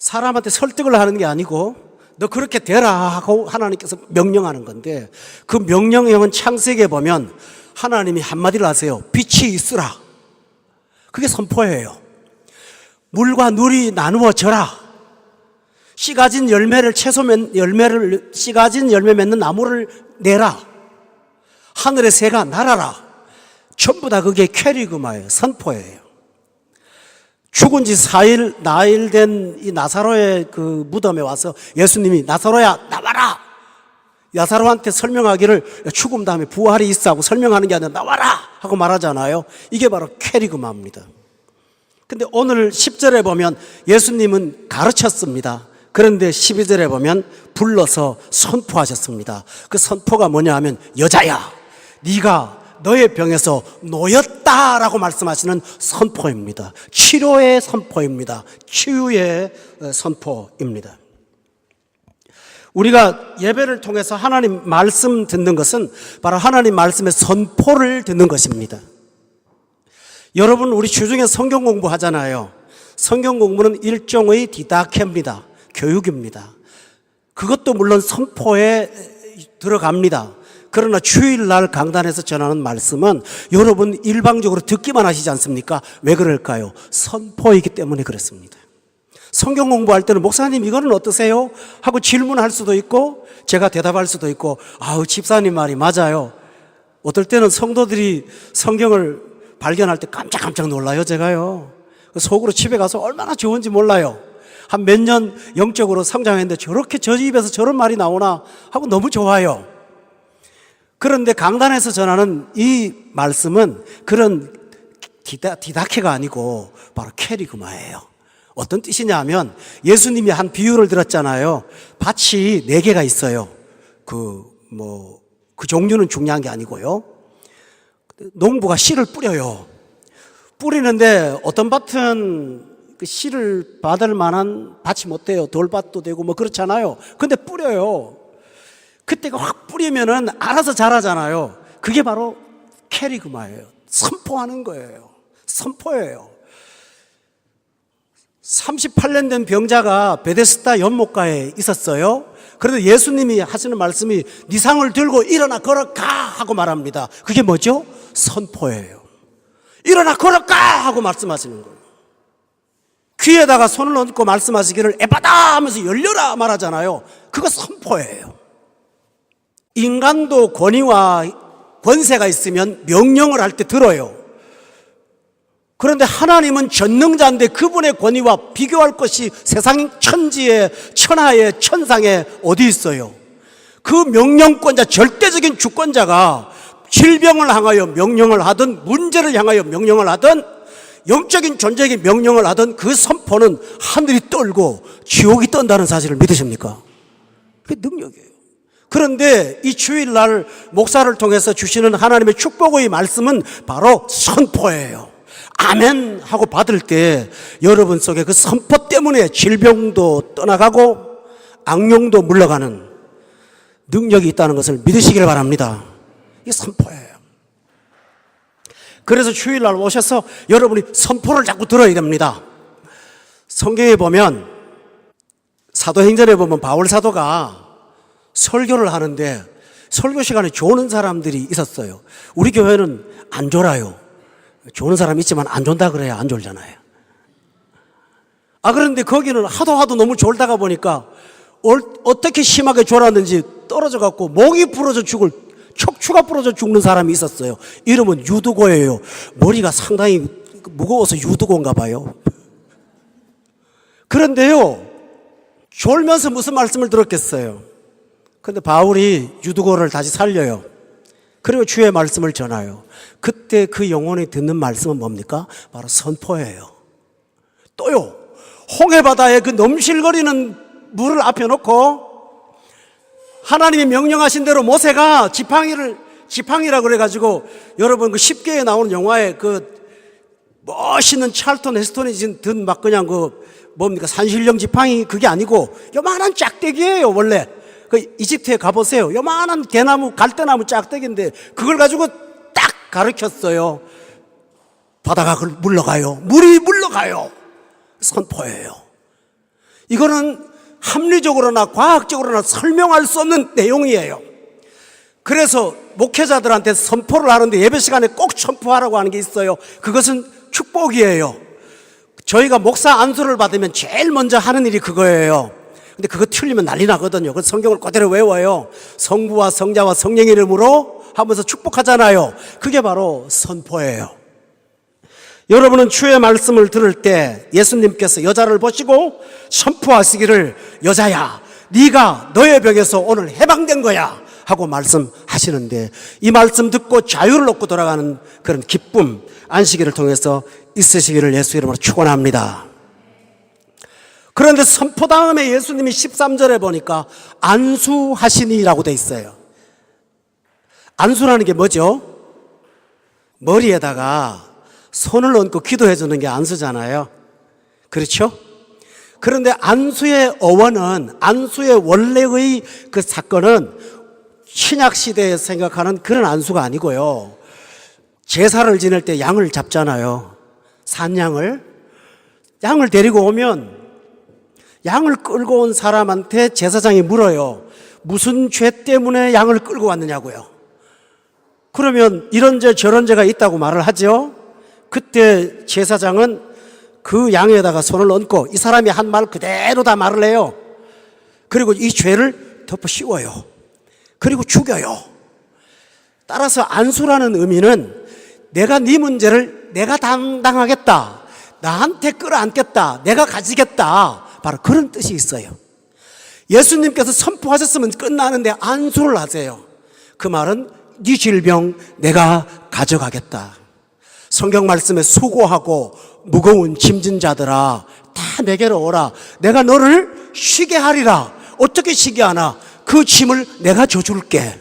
사람한테 설득을 하는 게 아니고 너 그렇게 되라 하고 하나님께서 명령하는 건데 그 명령형은 창세기에 보면 하나님이 한마디를 하세요. 빛이 있으라. 그게 선포예요. 물과 물이 나누어져라. 씨 가진 열매를 채소 맺, 열매를 씨 가진 열매 맺는 나무를 내라. 하늘의 새가 날아라. 전부 다 그게 캐리그마예요. 선포예요. 죽은 지 4일, 나일 된 이 나사로의 그 무덤에 와서 예수님이 나사로야, 나와라! 나사로한테 설명하기를 죽음 다음에 부활이 있어 하고 설명하는 게 아니라 나와라! 하고 말하잖아요. 이게 바로 캐리그마입니다. 근데 오늘 10절에 보면 예수님은 가르쳤습니다. 그런데 12절에 보면 불러서 선포하셨습니다. 그 선포가 뭐냐 하면 여자야, 네가 너의 병에서 놓였다 라고 말씀하시는 선포입니다. 치료의 선포입니다. 치유의 어, 선포입니다. 우리가 예배를 통해서 하나님 말씀 듣는 것은 바로 하나님 말씀의 선포를 듣는 것입니다. 여러분, 우리 주중에 성경 공부 하잖아요. 성경 공부는 일종의 디다케입니다. 교육입니다. 그것도 물론 선포에 들어갑니다. 그러나 주일날 강단에서 전하는 말씀은 여러분 일방적으로 듣기만 하시지 않습니까? 왜 그럴까요? 선포이기 때문에 그렇습니다. 성경 공부할 때는 목사님 이거는 어떠세요? 하고 질문할 수도 있고 제가 대답할 수도 있고 아우 집사님 말이 맞아요. 어떨 때는 성도들이 성경을 발견할 때 깜짝깜짝 놀라요, 제가요. 속으로 집에 가서 얼마나 좋은지 몰라요. 한 몇 년 영적으로 성장했는데 저렇게 저 입에서 저런 말이 나오나 하고 너무 좋아요. 그런데 강단에서 전하는 이 말씀은 그런 디다, 디다케가 아니고 바로 캐리그마예요. 어떤 뜻이냐 하면 예수님이 한 비유를 들었잖아요. 밭이 네 개가 있어요. 그, 뭐, 그 종류는 중요한 게 아니고요. 농부가 씨를 뿌려요. 뿌리는데 어떤 밭은 그 씨를 받을 만한 밭이 못 돼요. 돌밭도 되고 뭐 그렇잖아요. 근데 뿌려요. 그때가 확 뿌리면은 알아서 자라잖아요. 그게 바로 캐리그마예요. 선포하는 거예요. 선포예요. 38년 된 병자가 베데스다 연못가에 있었어요. 그런데 예수님이 하시는 말씀이 네 상을 들고 일어나 걸어가 하고 말합니다. 그게 뭐죠? 선포예요. 일어나 걸어가 하고 말씀하시는 거예요. 귀에다가 손을 얹고 말씀하시기를 에바다 하면서 열려라 말하잖아요. 그거 선포예요. 인간도 권위와 권세가 있으면 명령을 할 때 들어요. 그런데 하나님은 전능자인데 그분의 권위와 비교할 것이 세상 천지에 천하에 천상에 어디 있어요? 그 명령권자 절대적인 주권자가 질병을 향하여 명령을 하든 문제를 향하여 명령을 하든 영적인 존재에게 명령을 하든 그 선포는 하늘이 떨고 지옥이 떤다는 사실을 믿으십니까? 그게 능력이에요. 그런데 이 주일날 목사를 통해서 주시는 하나님의 축복의 말씀은 바로 선포예요. 아멘 하고 받을 때 여러분 속에 그 선포 때문에 질병도 떠나가고 악령도 물러가는 능력이 있다는 것을 믿으시길 바랍니다. 이게 선포예요. 그래서 주일날 오셔서 여러분이 선포를 자꾸 들어야 됩니다. 성경에 보면 사도행전에 보면 바울 사도가 설교를 하는데 설교 시간에 조는 사람들이 있었어요. 우리 교회는 안 졸아요. 조는 사람 있지만 안 존다 그래야 안 졸잖아요. 아, 그런데 거기는 하도 하도 너무 졸다가 보니까 어떻게 심하게 졸았는지 떨어져 갖고 목이 부러져 죽을 척추가 부러져 죽는 사람이 있었어요. 이름은 유두고예요. 머리가 상당히 무거워서 유두고인가 봐요. 그런데요, 졸면서 무슨 말씀을 들었겠어요? 근데 바울이 유두고를 다시 살려요. 그리고 주의 말씀을 전하요. 그때 그 영혼이 듣는 말씀은 뭡니까? 바로 선포예요. 또요, 홍해바다에 그 넘실거리는 물을 앞에 놓고 하나님이 명령하신 대로 모세가 지팡이를 지팡이라 그래가지고 여러분 그 쉽게 나오는 영화에 그 멋있는 찰턴 헤스톤이 지금 막 그냥 그 뭡니까 산신령 지팡이 그게 아니고 요만한 짝대기예요 원래 그 이집트에 가보세요 요만한 대나무 갈대나무 짝대기인데 그걸 가지고 딱 가르쳤어요 바다가 물러가요 물이 물러가요 선포예요 이거는 합리적으로나 과학적으로나 설명할 수 없는 내용이에요. 그래서 목회자들한테 선포를 하는데 예배 시간에 꼭 선포하라고 하는 게 있어요. 그것은 축복이에요. 저희가 목사 안수를 받으면 제일 먼저 하는 일이 그거예요. 근데 그거 틀리면 난리 나거든요. 그 성경을 그대로 외워요. 성부와 성자와 성령 이름으로 하면서 축복하잖아요. 그게 바로 선포예요. 여러분은 주의 말씀을 들을 때 예수님께서 여자를 보시고 선포하시기를 여자야 네가 너의 병에서 오늘 해방된 거야 하고 말씀하시는데 이 말씀 듣고 자유를 얻고 돌아가는 그런 기쁨 안식일을 통해서 있으시기를 예수 이름으로 축원합니다. 그런데 선포 다음에 예수님이 13절에 보니까 안수하시니라고 돼 있어요. 안수라는 게 뭐죠? 머리에다가 손을 얹고 기도해 주는 게 안수잖아요. 그렇죠? 그런데 안수의 어원은 안수의 원래의 그 사건은 신약 시대에 생각하는 그런 안수가 아니고요. 제사를 지낼 때 양을 잡잖아요. 산양을. 양을 데리고 오면 양을 끌고 온 사람한테 제사장이 물어요. 무슨 죄 때문에 양을 끌고 왔느냐고요. 그러면 이런 죄 저런 죄가 있다고 말을 하죠. 그때 제사장은 그 양에다가 손을 얹고 이 사람이 한 말 그대로 다 말을 해요. 그리고 이 죄를 덮어 씌워요. 그리고 죽여요. 따라서 안수라는 의미는 내가 네 문제를 내가 담당하겠다. 나한테 끌어안겠다. 내가 가지겠다. 바로 그런 뜻이 있어요. 예수님께서 선포하셨으면 끝나는데 안수를 하세요. 그 말은 네 질병 내가 가져가겠다. 성경 말씀에 수고하고 무거운 짐진 자들아 다 내게로 오라. 내가 너를 쉬게 하리라. 어떻게 쉬게 하나? 그 짐을 내가 져줄게.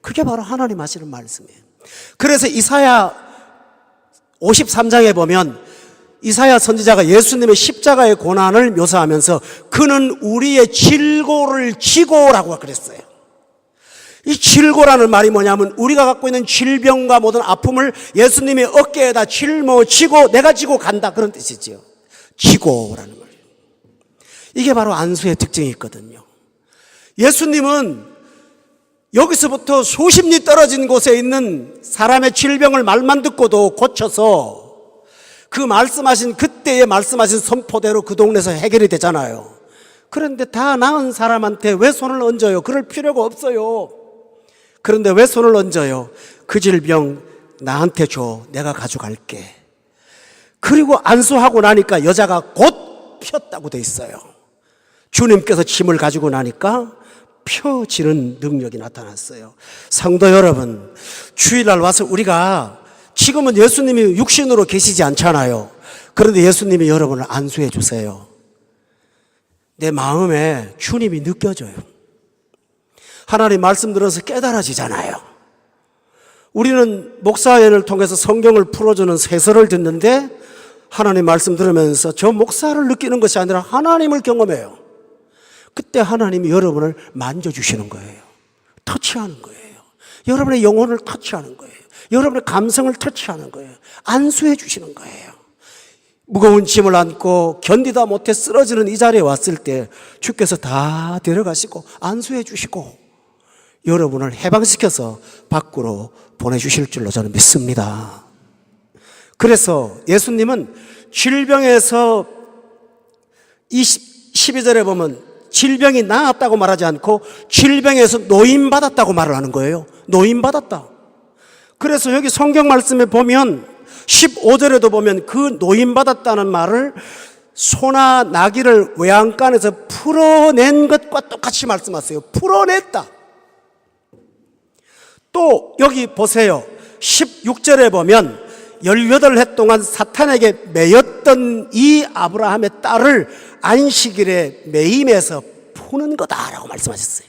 그게 바로 하나님 하시는 말씀이에요. 그래서 이사야 53장에 보면 이사야 선지자가 예수님의 십자가의 고난을 묘사하면서 그는 우리의 질고를 지고라고 그랬어요. 이 질고라는 말이 뭐냐면 우리가 갖고 있는 질병과 모든 아픔을 예수님의 어깨에다 짊어지고 내가 지고 간다 그런 뜻이지요. 지고라는 말. 이게 바로 안수의 특징이 있거든요. 예수님은 여기서부터 수십 리 떨어진 곳에 있는 사람의 질병을 말만 듣고도 고쳐서 그 말씀하신 그때에 말씀하신 선포대로 그 동네에서 해결이 되잖아요. 그런데 다 나은 사람한테 왜 손을 얹어요? 그럴 필요가 없어요. 그런데 왜 손을 얹어요? 그 질병 나한테 줘. 내가 가져갈게. 그리고 안수하고 나니까 여자가 곧 폈다고 돼 있어요. 주님께서 짐을 가지고 나니까 펴지는 능력이 나타났어요. 성도 여러분, 주일날 와서 우리가 지금은 예수님이 육신으로 계시지 않잖아요. 그런데 예수님이 여러분을 안수해 주세요. 내 마음에 주님이 느껴져요. 하나님 말씀 들어서 깨달아지잖아요. 우리는 목사회를 통해서 성경을 풀어주는 세서를 듣는데 하나님 말씀 들으면서 저 목사를 느끼는 것이 아니라 하나님을 경험해요. 그때 하나님이 여러분을 만져주시는 거예요. 터치하는 거예요. 여러분의 영혼을 터치하는 거예요. 여러분의 감성을 터치하는 거예요. 안수해 주시는 거예요. 무거운 짐을 안고 견디다 못해 쓰러지는 이 자리에 왔을 때 주께서 다 데려가시고 안수해 주시고 여러분을 해방시켜서 밖으로 보내주실 줄로 저는 믿습니다. 그래서 예수님은 질병에서 20, 12절에 보면 질병이 나았다고 말하지 않고 질병에서 노인받았다고 말을 하는 거예요. 노인받았다. 그래서 여기 성경 말씀에 보면 15절에도 보면 그 노인받았다는 말을 소나 나귀를 외양간에서 풀어낸 것과 똑같이 말씀하세요. 풀어냈다. 또 여기 보세요. 16절에 보면 18해 동안 사탄에게 매였던 이 아브라함의 딸을 안식일에 매임해서 푸는 거다라고 말씀하셨어요.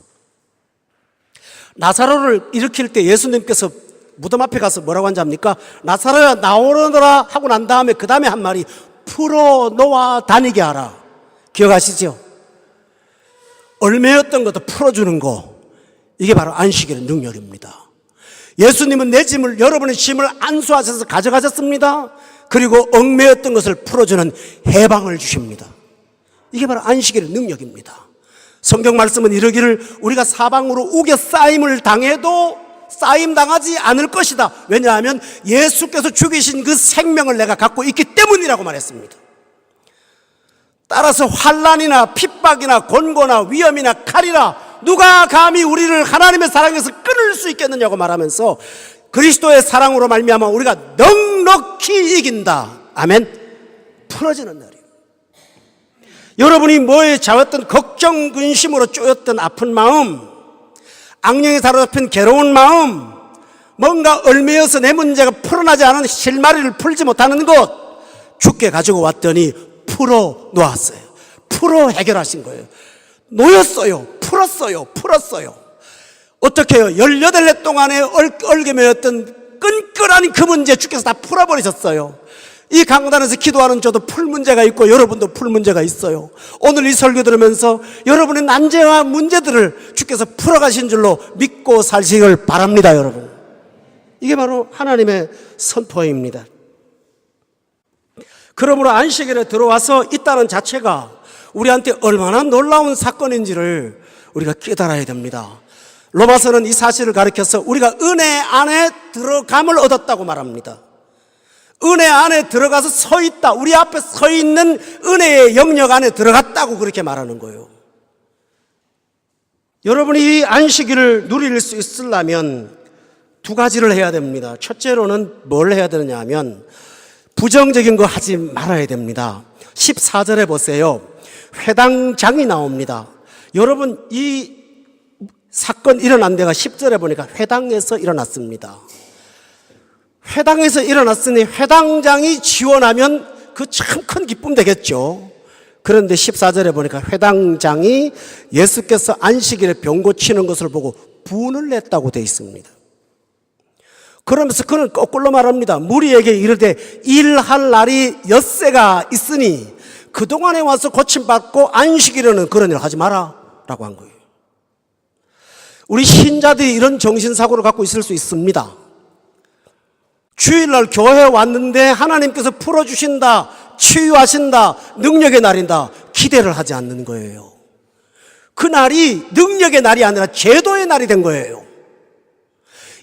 나사로를 일으킬 때 예수님께서 무덤 앞에 가서 뭐라고 한지 압니까? 나사로야 나오너라 하고 난 다음에 그 다음에 한 말이 풀어 놓아 다니게 하라. 기억하시죠? 얼매였던 것도 풀어주는 거. 이게 바로 안식일의 능력입니다. 예수님은 내 짐을, 여러분의 짐을 안수하셔서 가져가셨습니다. 그리고 얽매였던 것을 풀어주는 해방을 주십니다. 이게 바로 안식일의 능력입니다. 성경 말씀은 이르기를 우리가 사방으로 우겨 쌓임을 당해도 쌓임 당하지 않을 것이다. 왜냐하면 예수께서 죽이신 그 생명을 내가 갖고 있기 때문이라고 말했습니다. 따라서 환란이나 핍박이나 곤고나 위험이나 칼이나 누가 감히 우리를 하나님의 사랑에서 끊을 수 있겠느냐고 말하면서 그리스도의 사랑으로 말미암아 우리가 넉넉히 이긴다. 아멘. 풀어지는 날이에요. 여러분이 뭐에 자왔던 걱정, 근심으로 쪼였던 아픈 마음, 악령에 사로잡힌 괴로운 마음, 뭔가 얼매여서 내 문제가 풀어나지 않은 실마리를 풀지 못하는 것, 죽게 가지고 왔더니 풀어 놓았어요. 풀어 해결하신 거예요. 놓였어요. 풀었어요. 풀었어요. 어떻게 해요? 18년 동안에 얼, 얼게매였던 끈끈한 그 문제 주께서 다 풀어버리셨어요. 이 강단에서 기도하는 저도 풀 문제가 있고 여러분도 풀 문제가 있어요. 오늘 이 설교 들으면서 여러분의 난제와 문제들을 주께서 풀어가신 줄로 믿고 살시길 바랍니다, 여러분. 이게 바로 하나님의 선포입니다. 그러므로 안식일에 들어와서 있다는 자체가 우리한테 얼마나 놀라운 사건인지를 우리가 깨달아야 됩니다. 로마서는 이 사실을 가리켜서 우리가 은혜 안에 들어감을 얻었다고 말합니다. 은혜 안에 들어가서 서 있다. 우리 앞에 서 있는 은혜의 영역 안에 들어갔다고 그렇게 말하는 거예요. 여러분이 이 안식일을 누릴 수 있으려면 두 가지를 해야 됩니다. 첫째로는 뭘 해야 되느냐 하면 부정적인 거 하지 말아야 됩니다. 14절에 보세요. 회당장이 나옵니다. 여러분, 이 사건 일어난 데가 10절에 보니까 회당에서 일어났습니다. 회당에서 일어났으니 회당장이 지원하면 그 참 큰 기쁨 되겠죠. 그런데 14절에 보니까 회당장이 예수께서 안식일에 병 고치는 것을 보고 분을 냈다고 되어 있습니다. 그러면서 그는 거꾸로 말합니다. 무리에게 이르되 일할 날이 엿새가 있으니 그동안에 와서 고침받고 안식일에는 그런 일 하지 마라. 라고 한 거예요. 우리 신자들이 이런 정신사고를 갖고 있을 수 있습니다. 주일날 교회에 왔는데 하나님께서 풀어주신다, 치유하신다, 능력의 날인다, 기대를 하지 않는 거예요. 그 날이 능력의 날이 아니라 제도의 날이 된 거예요.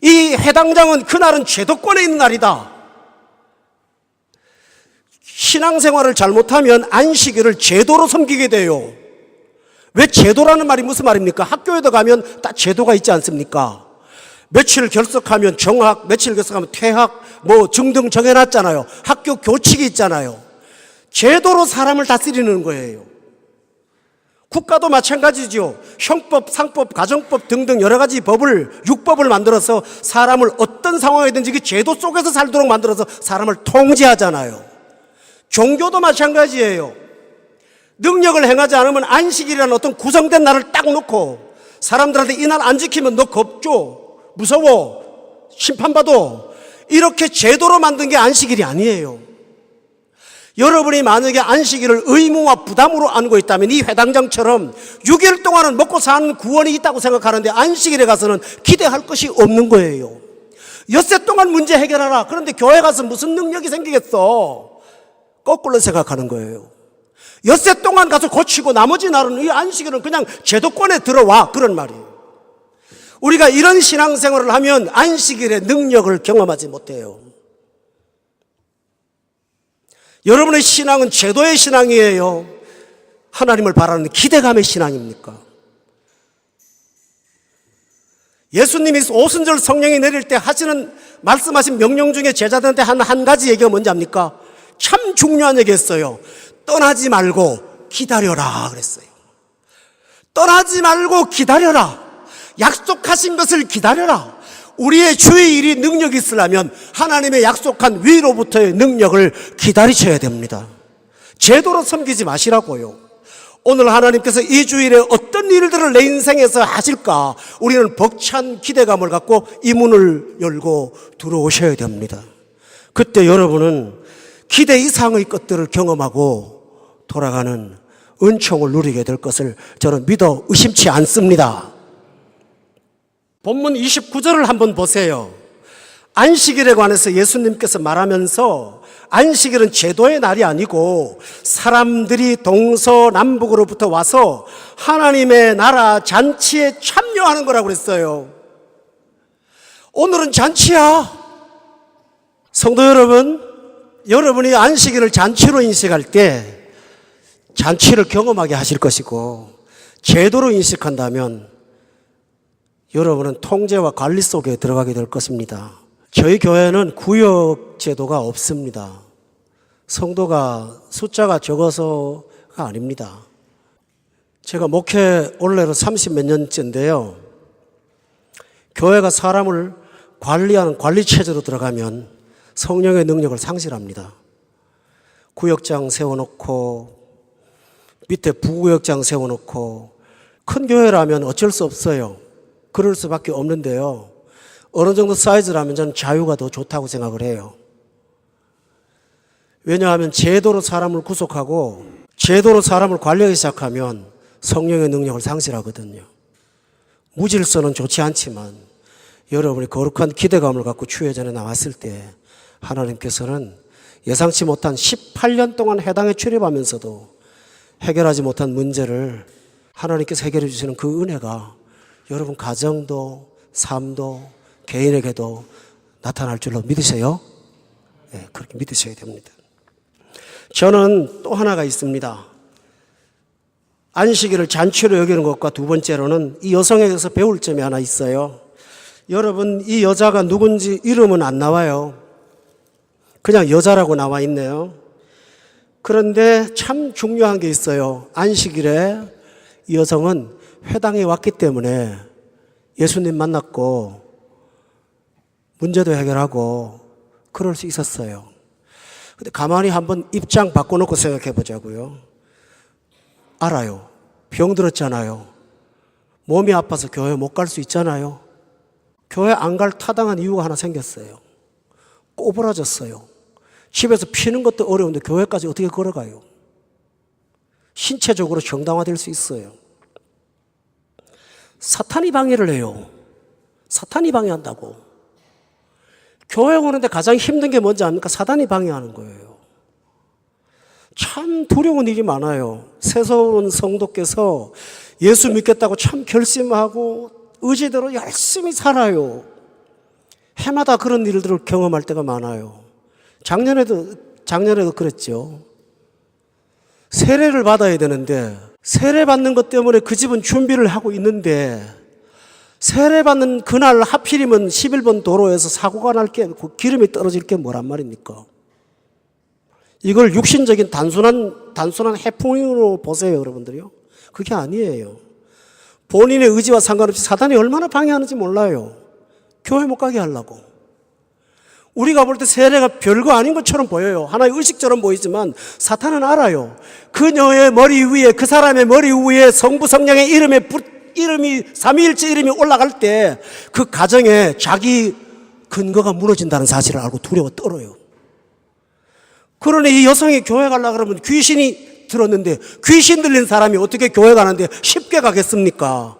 이 해당장은 그날은 제도권에 있는 날이다. 신앙생활을 잘못하면 안식일을 제도로 섬기게 돼요. 왜 제도라는 말이 무슨 말입니까? 학교에도 가면 다 제도가 있지 않습니까? 며칠 결석하면 정학, 며칠 결석하면 퇴학, 뭐 등등 정해놨잖아요. 학교 교칙이 있잖아요. 제도로 사람을 다스리는 거예요. 국가도 마찬가지죠. 형법, 상법, 가정법 등등 여러 가지 법을, 육법을 만들어서 사람을 어떤 상황이든지 그 제도 속에서 살도록 만들어서 사람을 통제하잖아요. 종교도 마찬가지예요. 능력을 행하지 않으면 안식이라는 어떤 구성된 날을 딱 놓고 사람들한테 이 날 안 지키면 너 겁줘. 무서워. 심판받아. 이렇게 제도로 만든 게 안식일이 아니에요. 여러분이 만약에 안식일을 의무와 부담으로 안고 있다면 이 회당장처럼 6일 동안은 먹고 사는 구원이 있다고 생각하는데 안식일에 가서는 기대할 것이 없는 거예요. 엿새 동안 문제 해결하라. 그런데 교회 가서 무슨 능력이 생기겠어? 거꾸로 생각하는 거예요. 엿새 동안 가서 고치고 나머지 날은 이 안식일은 그냥 제도권에 들어와. 그런 말이에요. 우리가 이런 신앙생활을 하면 안식일의 능력을 경험하지 못해요. 여러분의 신앙은 제도의 신앙이에요. 하나님을 바라는 기대감의 신앙입니까? 예수님이 오순절 성령이 내릴 때 하시는 말씀하신 명령 중에 제자들한테 한 한 가지 얘기가 뭔지 압니까? 참 중요한 얘기였어요. 떠나지 말고 기다려라 그랬어요. 떠나지 말고 기다려라. 약속하신 것을 기다려라. 우리의 주의 일이 능력이 있으려면 하나님의 약속한 위로부터의 능력을 기다리셔야 됩니다. 제도로 섬기지 마시라고요. 오늘 하나님께서 이 주일에 어떤 일들을 내 인생에서 하실까? 우리는 벅찬 기대감을 갖고 이 문을 열고 들어오셔야 됩니다. 그때 여러분은 기대 이상의 것들을 경험하고 돌아가는 은총을 누리게 될 것을 저는 믿어 의심치 않습니다. 본문 29절을 한번 보세요. 안식일에 관해서 예수님께서 말하면서 안식일은 제도의 날이 아니고 사람들이 동서남북으로부터 와서 하나님의 나라 잔치에 참여하는 거라고 그랬어요. 오늘은 잔치야. 성도 여러분, 여러분이 안식일을 잔치로 인식할 때 잔치를 경험하게 하실 것이고 제도로 인식한다면 여러분은 통제와 관리 속에 들어가게 될 것입니다. 저희 교회는 구역 제도가 없습니다. 성도가 숫자가 적어서가 아닙니다. 제가 목회 올해로 30몇 년째인데요. 교회가 사람을 관리하는 관리 체제로 들어가면 성령의 능력을 상실합니다. 구역장 세워놓고 밑에 부구역장 세워놓고 큰 교회라면 어쩔 수 없어요. 그럴 수밖에 없는데요. 어느 정도 사이즈라면 저는 자유가 더 좋다고 생각을 해요. 왜냐하면 제도로 사람을 구속하고 제도로 사람을 관리하기 시작하면 성령의 능력을 상실하거든요. 무질서는 좋지 않지만 여러분이 거룩한 기대감을 갖고 추회전에 나왔을 때 하나님께서는 예상치 못한 18년 동안 해당에 출입하면서도 해결하지 못한 문제를 하나님께서 해결해 주시는 그 은혜가 여러분 가정도 삶도 개인에게도 나타날 줄로 믿으세요. 네, 그렇게 믿으셔야 됩니다. 저는 또 하나가 있습니다. 안식일을 잔치로 여기는 것과 두 번째로는 이 여성에게서 배울 점이 하나 있어요. 여러분, 이 여자가 누군지 이름은 안 나와요. 그냥 여자라고 나와 있네요. 그런데 참 중요한 게 있어요. 안식일에 이 여성은 회당에 왔기 때문에 예수님 만났고 문제도 해결하고 그럴 수 있었어요. 근데 가만히 한번 입장 바꿔놓고 생각해 보자고요. 알아요. 병 들었잖아요. 몸이 아파서 교회 못 갈 수 있잖아요. 교회 안 갈 타당한 이유가 하나 생겼어요. 꼬부라졌어요. 집에서 피는 것도 어려운데 교회까지 어떻게 걸어가요? 신체적으로 정당화될 수 있어요. 사탄이 방해를 해요. 사탄이 방해한다고. 교회 오는데 가장 힘든 게 뭔지 압니까? 사단이 방해하는 거예요. 참 두려운 일이 많아요. 새서운 성도께서 예수 믿겠다고 참 결심하고 의지대로 열심히 살아요. 해마다 그런 일들을 경험할 때가 많아요. 작년에도, 작년에도 그랬죠. 세례를 받아야 되는데, 세례 받는 것 때문에 그 집은 준비를 하고 있는데, 세례 받는 그날 하필이면 11번 도로에서 사고가 날 게, 그 기름이 떨어질 게 뭐란 말입니까? 이걸 육신적인 단순한, 단순한 해풍으로 보세요, 여러분들이요. 그게 아니에요. 본인의 의지와 상관없이 사단이 얼마나 방해하는지 몰라요. 교회 못 가게 하려고. 우리가 볼 때 세례가 별거 아닌 것처럼 보여요. 하나의 의식처럼 보이지만 사탄은 알아요. 그녀의 머리 위에, 그 사람의 머리 위에 성부 성령의 이름에, 이름이, 삼위일체 이름이 올라갈 때 그 가정에 자기 근거가 무너진다는 사실을 알고 두려워 떨어요. 그러니 이 여성이 교회 가려 그러면 귀신이 들었는데 귀신 들린 사람이 어떻게 교회 가는데 쉽게 가겠습니까?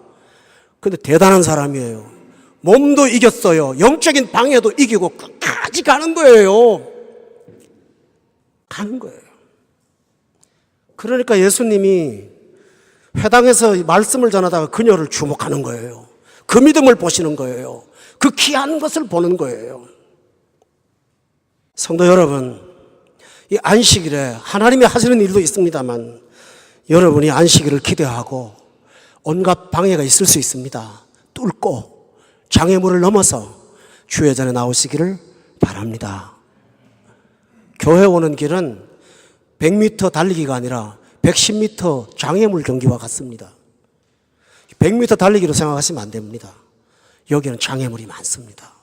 근데 대단한 사람이에요. 몸도 이겼어요. 영적인 방해도 이기고 끝까지 가는 거예요. 가는 거예요. 그러니까 예수님이 회당에서 말씀을 전하다가 그녀를 주목하는 거예요. 그 믿음을 보시는 거예요. 그 귀한 것을 보는 거예요. 성도 여러분, 이 안식일에 하나님이 하시는 일도 있습니다만 여러분이 안식일을 기대하고 온갖 방해가 있을 수 있습니다. 뚫고 장애물을 넘어서 주회전에 나오시기를 바랍니다. 교회 오는 길은 100m 달리기가 아니라 110m 장애물 경기와 같습니다. 100m 달리기로 생각하시면 안 됩니다. 여기는 장애물이 많습니다.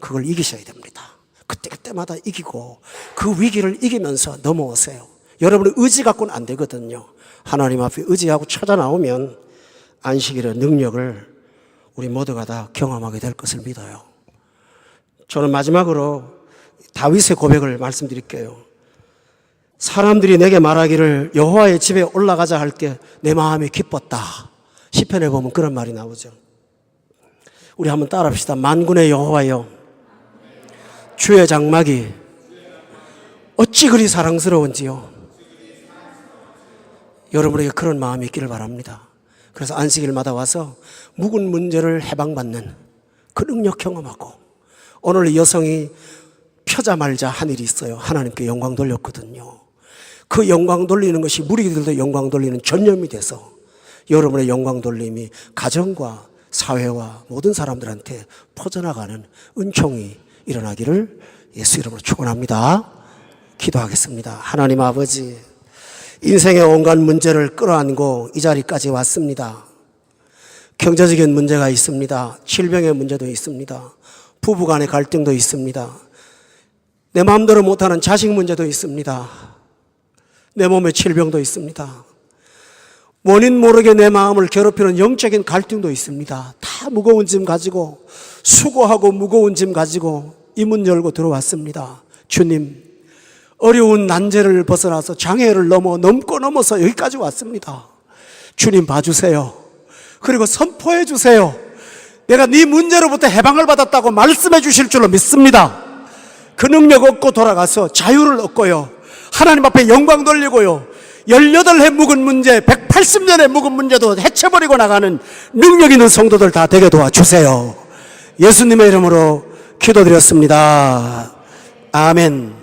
그걸 이기셔야 됩니다. 그때그때마다 이기고 그 위기를 이기면서 넘어오세요. 여러분의 의지 갖고는 안 되거든요. 하나님 앞에 의지하고 찾아 나오면 안식일의 능력을 우리 모두가 다 경험하게 될 것을 믿어요. 저는 마지막으로 다윗의 고백을 말씀드릴게요. 사람들이 내게 말하기를 여호와의 집에 올라가자 할 때 내 마음이 기뻤다. 시편에 보면 그런 말이 나오죠. 우리 한번 따라합시다. 만군의 여호와여 주의 장막이 어찌 그리 사랑스러운지요. 여러분에게 그런 마음이 있기를 바랍니다. 그래서 안식일마다 와서 묵은 문제를 해방받는 그 능력 경험하고 오늘 이 여성이 펴자 말자 한 일이 있어요. 하나님께 영광 돌렸거든요. 그 영광 돌리는 것이 무리들도 영광 돌리는 전념이 돼서 여러분의 영광 돌림이 가정과 사회와 모든 사람들한테 퍼져나가는 은총이 일어나기를 예수 이름으로 축원합니다. 기도하겠습니다. 하나님 아버지 인생의 온갖 문제를 끌어안고 이 자리까지 왔습니다. 경제적인 문제가 있습니다. 질병의 문제도 있습니다. 부부 간의 갈등도 있습니다. 내 마음대로 못하는 자식 문제도 있습니다. 내 몸에 질병도 있습니다. 원인 모르게 내 마음을 괴롭히는 영적인 갈등도 있습니다. 다 무거운 짐 가지고 수고하고 무거운 짐 가지고 이 문 열고 들어왔습니다. 주님, 어려운 난제를 벗어나서 장애를 넘어 넘고 넘어서 여기까지 왔습니다. 주님 봐주세요. 그리고 선포해 주세요. 내가 네 문제로부터 해방을 받았다고 말씀해 주실 줄로 믿습니다. 그 능력 얻고 돌아가서 자유를 얻고요. 하나님 앞에 영광 돌리고요. 18해 묵은 문제, 180년의 묵은 문제도 해쳐버리고 나가는 능력 있는 성도들 다 되게 도와주세요. 예수님의 이름으로 기도드렸습니다. 아멘.